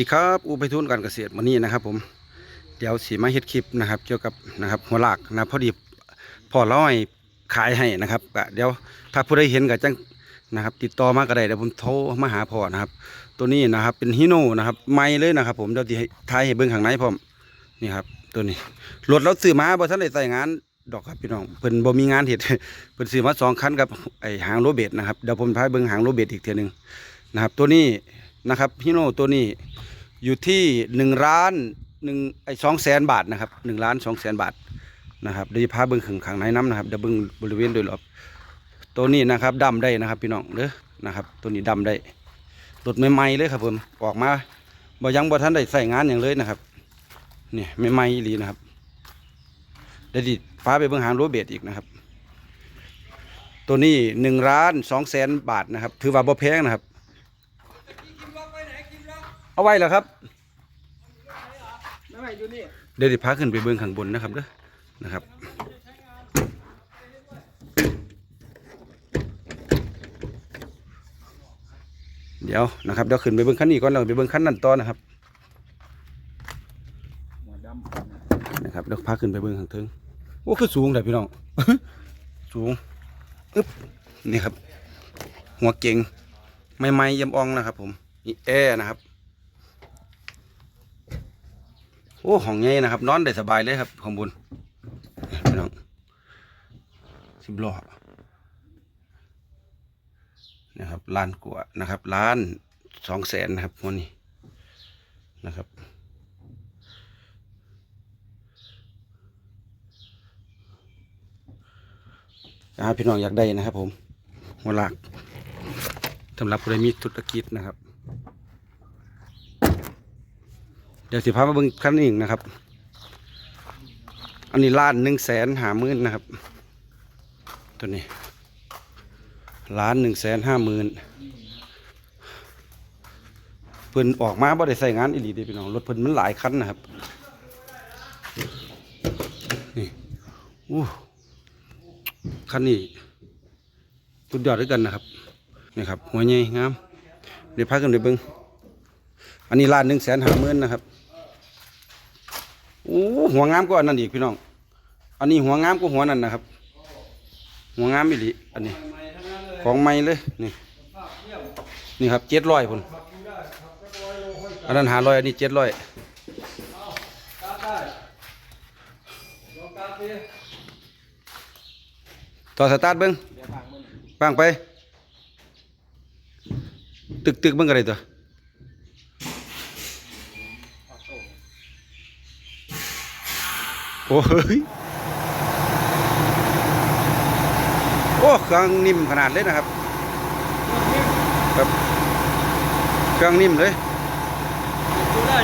ดีครับอูไปทุนการเกษตรวันนี้นะครับ ผมเดี๋ยวสีมาเฮ็ดคลิปนะครับ เกี่ยวกับนะครับหัวหลากนะพอดีพอร้อยขายให้นะครับก็เดี๋ยวถ้าผู้ใดเห็นก็จังนะครับ ติดต่อมาก็ได้เดี๋ยวผมโทรมาหาพ่อนะครับ ตัวนี้นะครับเป็นฮิโน่นะครับไม่เลยนะครับ ผมเดี๋ยวที่ทายให้เบิ่งข้างในพร้อมนี่ครับ ตัวนี้รถเราซื้อมาบ่ทันได้ใส่งานดอกครับพี่น้องเพิ่นบ่มีงานเฮ็ดเพิ่นซื้อมาสองคันกับไอ้หางโรเบตนะครับเดี๋ยวผมพาเบิ่งหางโรเบตอีกเทียหนึงนะครับ ตัวนี้ นะครับฮิโน่ตัวนี้อยู่ที่หนึ่งล้านหนึ่งไอ้สองแสนบาทนะครับหนึ่งล้านสองแสนบาทนะครับเดี๋ยวจะพาเบิ้งข้างข้างในน้ำนะครับเดี๋ยวเบิ้งบริเวณโดยรอบตัวนี้นะครับดำได้นะครับพี่น้องเด้อนะครับตัวนี้ดำได้รถใหม่ๆเลยครับผมออกมาบ่ยังบ่ทันได้ใส่งานอย่างเลยนะครับนี่ใหม่ๆอีหลีนะครับเดี๋ยวดิพาไปเบิ้งหางโรเบตอีกนะครับ ตัวนี้หนึ่งล้านสองแสนบาทนะครับ ถือว่าบ่แพงนะครับ เอาไว้แล้วครับ ไม่ไหวอยู่นี่เดี๋ยวดิพาขึ้นไปเบื้องข้างบนนะครับเด้อนะครับ เดี๋ยวนะครับเดี๋ยวขึ้นไปเบื้องขั้นนี้ก่อนแล้วไปเบื้องขั้นนั้นต่อนะครับหมอดำนะครับเดี๋ยวพาขึ้นไปเบื้องข้างเทิงโอ้คือสูงเลยพี่น้อง สูงอึ๊บนี่ครับ หัวเก่งไม่ไม่ๆยำอ่องนะครับ ผมนี่แอร์นะครับ โอ้ห้องใหญ่นะครับ นอนได้สบายเลยครับข้างบนพี่น้องสิบล้อนะครับล้านกว่านะครับล้านสองแสนนะครับวันนี้นะครับอ่าพี่น้องอยากได้นะครับผมหัวหลักสำหรับผู้ใดมีธุรกิจนะครับ เดี๋ยวสิพามาเบิ่งคันนี้อีกนะครับ อันนี้ล้านหนึ่งแสนห้าหมื่นนะครับ ตัวนี้ล้านหนึ่งแสนห้าหมื่นเพิ่นออกมาบ่ได้ใส่งานอีหลีเด้พี่น้องรถเพิ่นมันหลายคันนะครับนี่อู้คันนี้สุดยอดด้วยกันนะครับนี่ครับหัวใหญ่งามเดี๋ยวพักกันเดี๋ยวเบิ้งอันนี้ล้านหนึ่งแสนห้าหมื่นนะครับ โอ้หัวงามกว่าอันนั้นอีกพี่น้อง อันนี้หัวงามกว่าหัวนั้นนะครับ หัวงามอีหลีอันนี้ ของใหม่เลยนี่นี่ครับเจ็ดร้อยพุ่นอันนั้นหาร้อยอันนี้เจ็ดร้อยต่อสตาร์ทเบิ้งเดี๋ยวางไป ตึกตึกเบิ้งกันเลยตัว ออกโต้ โอ้ยโอ้เครื่องนิ่มขนาดเลยนะครับครับเครื่องนิ่มเลย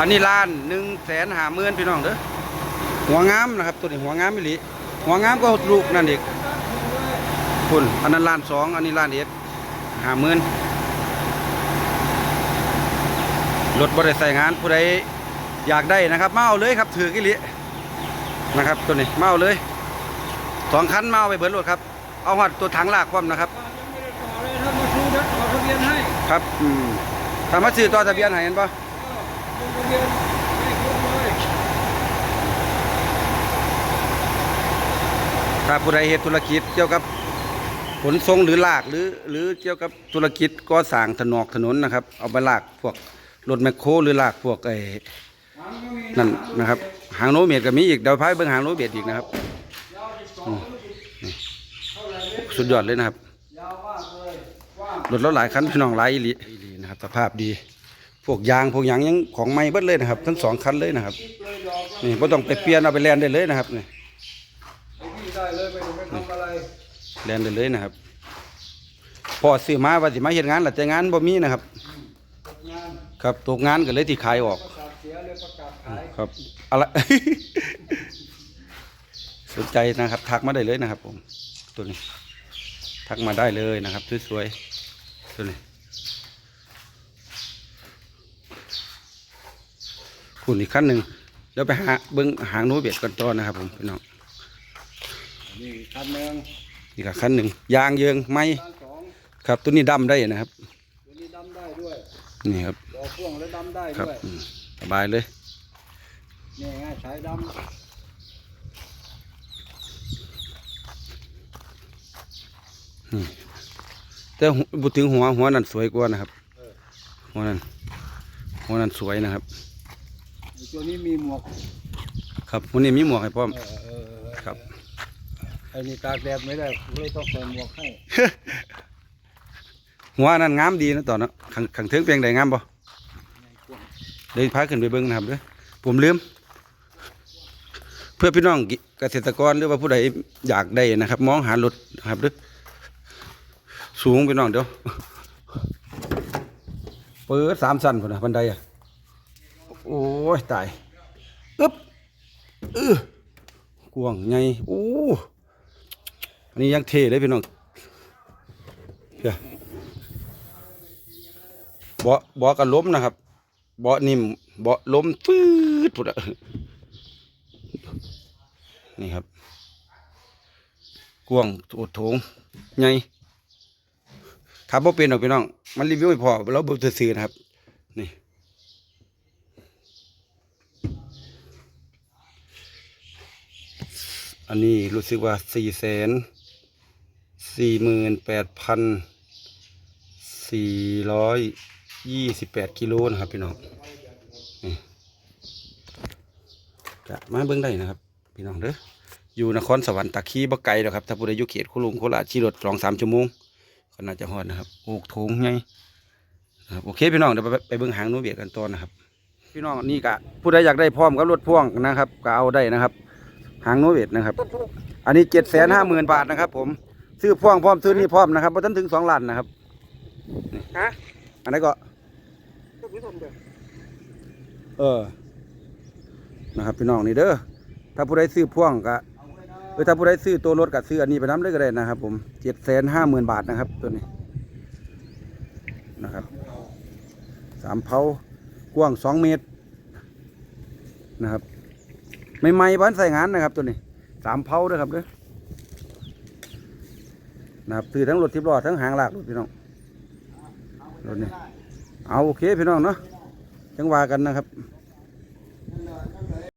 อันนี้ล้านหนึ่งแสนหาหมื่นพี่น้องเด้อหัวงามนะครับ ตัวนี้หัวงามไม่หลีหัวงามก็ลูกนั่นเด็กคุณอันนั้นล้านสองอันนี้ล้านเอ็ดหาหมื่นรถบริษัทงานผู้ใดอยากได้นะครับมาเอาเลยครับถือกิลิ นะครับตัวนี้มาเอาเลยสองคันมาเอาไปเบิดรถครับ เอาหัดตัวถังลากความนะครับยังไม่ได้ต่อเลยถ้ามาซื้อรถต่อทะเบียนให้ครับอืมถ้ามาซื้อต่อทะเบียนให้เห็นปะลงทะเบียนให้ครบเลยถ้าผู้ใดเหตุธุรกิจเกี่ยวกับขนส่งหรือลากหรือหรือเกี่ยวกับธุรกิจก่อสร้างถนนถนนนะครับ เอาไปลากพวกรถแมคโครหรือลากพวกไอ้หางก็มีนั่นนะครับ หางโนเมตก็มีอีกเดี๋ยวพายเบิ่งหางโนเมตอีกนะครับสุดยอดเลยนะครับยาวมากเลยกว้างรถหลายคันพี่น้องหลายอีหลีนะครับสภาพดี พวกยางพวกยางยังของใหม่เบิดเลยนะครับ ทั้งสองคันเลยนะครับนี่ไ่ต้องไปเปลี่ยนเอาไปแลนได้เลยนะครับนี่ไอ้พี่ได้เลยไม่ต้องไปทำอะไรแลนได้เลยนะครับพอซื้อมาว่าสิมาเฮ็ดงานหล่ะแต่งานบ่มีนะครับ ครับตกงานก็เลยที่ขายออก เสียเลยประกาศขายครับอะไร สนใจนะครับ ทักมาได้เลยนะครับ ผม ตัวนี้ ทักมาได้เลยนะครับสวยๆตัวนี้คุณอีกขั้นหนึ่งเดี๋ยวไปหาเบิ้งหางโนเบียดกันต่อนะครับ ผมพี่น้องนี่คันหนึ่งอีกขั้นหนึ่งยางเยิงไม้คันสองครับ ตัวนี้ดำได้นะครับตัวนี้ดำได้ด้วยนี่ครับดต่อพ่วงแล้วดำได้ครับด้วยอืม สบายเลยนี่ไงสายดแต่หัวบุถึงหัวหัวนั่นสวยกว่านะครับ หัวนั่นหัวนั่นสวยนะครับำไอ้ตัวนี้มีหมวก ครับวันนี้มีหมวกให้พร้อมเออเออเออครับไอ้นี่ตากแดดไม่ได้เลยต้องใส่หมวกให้หัวนั่นงามดีนะตอนนั้นขังขังเทิงเพียงใดงามบ่ เดี๋ยวพาขึ้นไปเบิ่งนะครับเด้อผมลืม เพื่อพี่น้องเกษตรกรหรือว่าผู้ใดอยากได้นะครับ มองหารถนะครับเด้อสูงพี่น้องเดี๋ยวเปิดสามสั้นพุ่นนะบันไดอะโอ้ยตายอึ๊บเออกวงไงโอ้อันนี้ยังเทเลยพี่น้องเดี๋ยวบาะเบาะก็ล้มนะครับ เบาะนิ่มเบาะล้มฟืดพุดอะนี่ครับกวงโอดโถงไงขับบ่เป็นหรอกพี่น้อง มันรีวิวไม่พอเราบซื้อนะครับ นี่อันนี้รู้สึกว่าสี่แสนสี่หมื่นแปดพันสี่ร้อย ยี่สิบแปดกิโลนะครับพี่น้องนี่จะมาเบิ้งได้นะครับ พี่น้องเด้ออยู่นครสวรรค์ตะคีบ่ไกลหรอกครับถ้าผู้ใดอยู่เขตโคลุงโคราชขี่รถสองสามชั่วโมงก็น่าจะฮอดนะครับโอกโถงไงนะครับโอเคพี่น้องเดี๋ยวไปไปเบิ้งหางหนูเบียดกันตอนนะครับ พี่น้องนี่กะผู้ใดอยากได้พร้อมกับรถพ่วงนะครับก็เอาได้นะครับ หางหนูเบียดนะครับ อันนี้เจ็ดแสนห้าหมื่นบาทนะครับ ผมซื้อพ่วงพร้อมซื้อนี่พร้อมนะครับเพราะท่านถึงสองล้านนะครับฮะอันนี้นก็ก็ไม่ทำ เออ นะครับพี่น้องนี่เด้อ ถ้าผู้ใดซื้อพ่วงก็เออถ้าผู้ใดซื้อตัวรถก็ซื้ออันนี้ไปน้ำเลยก็ได้นะครับ ผมเจ็ดแสนห้าหมื่นบาทนะครับ ตัวนี้ นะครับ สามเผากว้างสองเมตร นะครับ ไม่ไม่บ้านใส่งานนะครับ ตัวนี้ สามเผาด้อครับเด้อนะครับซื้อทั้งรถทิพย์ล้อทั้งหางหลากรถพี่น้องรถนี่ เอาโอเคพี่น้องเนาะจังว่ากันนะครับ